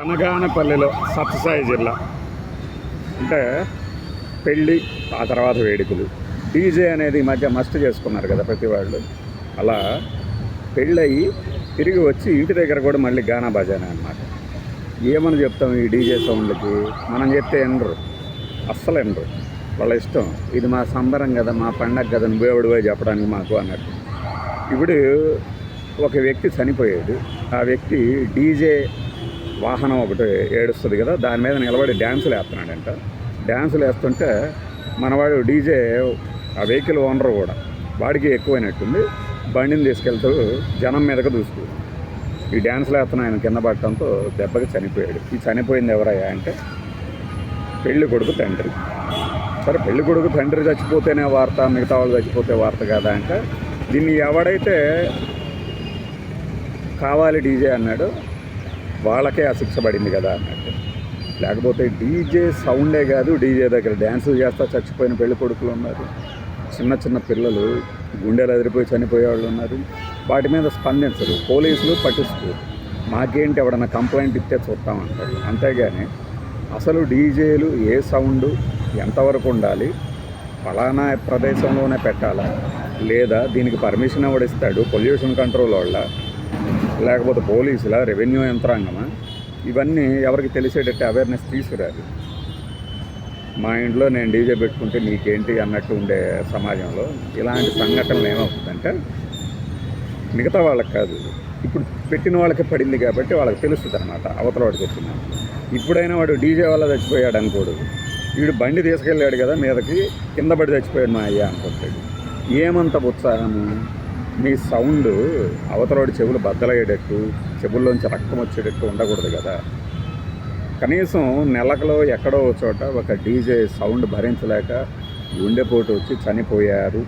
కనగానపల్లిలో సత్యసాయి జిల్లా. అంటే పెళ్ళి ఆ తర్వాత వేడుకలు. డీజే అనేది ఈ మధ్య మస్ట్ చేసుకున్నారు కదా ప్రతి వాళ్ళు. అలా పెళ్ళయి తిరిగి వచ్చి ఇంటి దగ్గర కూడా మళ్ళీ గానా బజానే అనమాట ఏమని చెప్తాం ఈ డీజే సౌండ్లకి? మనం చెప్తే ఎనరు అస్సలు ఎనరు వాళ్ళ ఇష్టం. ఇది మా సంబరం కదా మా పండగ కదా నువ్వేవుడు పోయి చెప్పడానికి మాకు అన్నట్టు. ఇప్పుడు ఒక వ్యక్తి చనిపోయాడు. ఆ వ్యక్తి డీజే వాహనం ఒకటి ఏడుస్తుంది కదా దాని మీద నిలబడి డ్యాన్సులు వేస్తున్నాడంట. డ్యాన్సులు వేస్తుంటే మనవాడు డీజే ఆ వెహికల్ ఓనర్ కూడా వాడికి ఎక్కువైనట్టుంది. బండిని తీసుకెళ్తూ జనం మీదకు దూసుకు ఈ డ్యాన్సులు వేస్తున్న ఆయన కింద పడటంతో దెబ్బకి చనిపోయాడు. ఈ చనిపోయింది ఎవరయ్యా అంటే పెళ్ళి కొడుకు తండ్రి. సరే పెళ్ళి కొడుకు తండ్రి చచ్చిపోతేనే వార్త మిగతా వాళ్ళు చచ్చిపోతే వార్త కదా అంటే దీన్ని ఎవడైతే కావాలి డీజే అన్నాడు వాళ్ళకే ఆ శిక్ష పడింది కదా అన్నట్టు. లేకపోతే డీజే సౌండే కాదు డీజే దగ్గర డ్యాన్సులు చేస్తా చచ్చిపోయిన పెళ్ళి కొడుకులు ఉన్నారు. చిన్న చిన్న పిల్లలు గుండెలు ఎదిరిపోయి చనిపోయే వాళ్ళు ఉన్నారు. వాటి మీద స్పందించరు పోలీసులు పట్టించుకోరు. మాకేంటి ఎవడన్నా కంప్లైంట్ ఇస్తే చూస్తామంటారు. అంతేగాని అసలు డీజేలు ఏ సౌండ్ ఎంతవరకు ఉండాలి? ఫలానా ప్రదేశంలోనే పెట్టాలా? లేదా దీనికి పర్మిషన్ ఎవడిస్తాడు? పొల్యూషన్ కంట్రోల్ వాళ్ళ లేకపోతే పోలీసుల రెవెన్యూ యంత్రాంగమా? ఇవన్నీ ఎవరికి తెలిసేటట్టు అవేర్నెస్ తీసుకురాదు మా ఇంట్లో నేను డీజే పెట్టుకుంటే నీకేంటి అన్నట్టు ఉండే సమాజంలో ఇలాంటి సంఘటనలు ఏమవుతుందంటే మిగతా వాళ్ళకి కాదు. ఇప్పుడు పెట్టిన వాళ్ళకి పడింది కాబట్టి వాళ్ళకి తెలుస్తుంది అనమాట అవతల వాడికి వచ్చింది ఇప్పుడైనా వాడు డీజే వల్ల చచ్చిపోయాడు అనుకోడు. వీడు బండి తీసుకెళ్ళాడు కదా మీదకి కింద పడి చచ్చిపోయాడు మా అయ్యా అనుకుంటాడు. ఏమంత ఉత్సాహము? మీ సౌండ్ అవతలవాడి చెవులు బద్దలయ్యేటట్టు చెవుల్లోంచి రక్తం వచ్చేటట్టు ఉండకూడదు కదా. కనీసం నెలకలో ఎక్కడో ఒక చోట ఒక డీజే సౌండ్ భరించలేక గుండెపోటు వచ్చి చనిపోయారు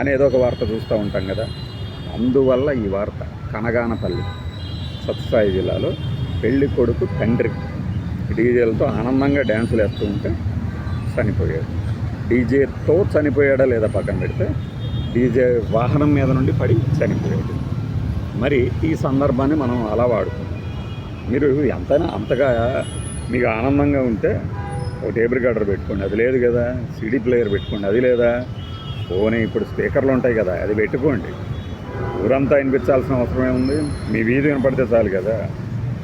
అనేది ఒక వార్త చూస్తూ ఉంటాం కదా. అందువల్ల ఈ వార్త కనగానపల్లి సత్యసాయి జిల్లాలో పెళ్ళి కొడుకు తండ్రి డీజేలతో ఆనందంగా డ్యాన్సులు వేస్తూ ఉంటే చనిపోయాడు. డీజేతో చనిపోయాడా లేదా పక్కన పెడితే డీజే వాహనం మీద నుండి పడి చనిపోయాడు. మరి ఈ సందర్భాన్ని మనం అలా వాడుకున్నాం మీరు ఎంతైనా అంతగా మీకు ఆనందంగా ఉంటే ఒక టేబుల్ రికార్డర్ పెట్టుకోండి. అది లేదు కదా. సిడీ ప్లేయర్ పెట్టుకోండి. అది లేదా? పోనీ ఇప్పుడు స్పీకర్లు ఉంటాయి కదా. అది పెట్టుకోండి. ఊరంతా వినిపించాల్సిన అవసరం ఏముంది మీ వీధి వినపడితే చాలు కదా.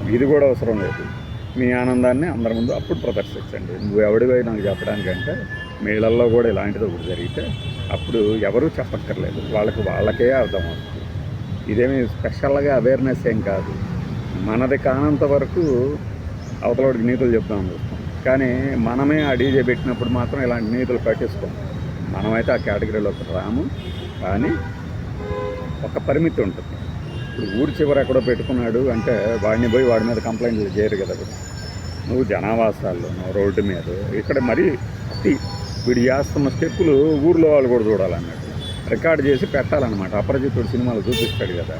వీధి కూడా అవసరం లేదు. మీ ఆనందాన్ని అందరి ముందు అప్పుడు ప్రదర్శించండి. నువ్వు ఎవడివై నాకు చెప్పడానికంటే మేళల్లో కూడా ఇలాంటిది ఒకటి జరిగితే అప్పుడు ఎవరూ చెప్పక్కర్లేదు. వాళ్ళకి వాళ్ళకే అర్థమవుతుంది. ఇదేమి స్పెషల్గా అవేర్నెస్ ఏం కాదు. మనది కానంత వరకు అవతలవాడికి నీతులు చెప్తాం చూస్తాం కానీ మనమే ఆ డీజే పెట్టినప్పుడు మాత్రం ఇలాంటి నీతులు పట్టిస్తాం మనమైతే ఆ కేటగిరీలోకి రాము. కానీ ఒక పరిమితి ఉంటుంది. ఇప్పుడు ఊరి చివర ఎక్కడో పెట్టుకున్నాడు అంటే వాడిని పోయి వాడి మీద కంప్లైంట్లు చేయరు కదా నువ్వు జనావాసాల్లోనూ రోడ్డు మీద ఇక్కడ మరీ అతి వీడు చేస్తున్న స్టెప్పులు ఊర్లో వాళ్ళు కూడా చూడాలన్నట్టు రికార్డ్ చేసి పెట్టాలన్నమాట. అపరిచితుడు సినిమాలు చూపిస్తాడు కదా.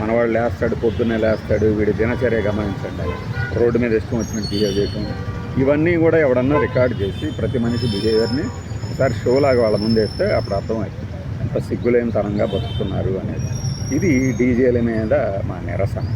మనవాడు లేస్తాడు పొద్దున్నే లేస్తాడు వీడి దినచర్య గమనించండి రోడ్డు మీద ఇష్టం వచ్చినట్టు బిహేవ్ చేయటం. ఇవన్నీ కూడా ఎవడన్నా రికార్డ్ చేసి ప్రతి మనిషి బిహేవియర్ని ఒకసారి షోలాగా వాళ్ళ ముందేస్తే అప్పుడు అర్థమవుతుంది ఎంత సిగ్గులేని తరంగా బతుకుతున్నారు అనేది. ఇది డీజేల మీద మా నిరసన.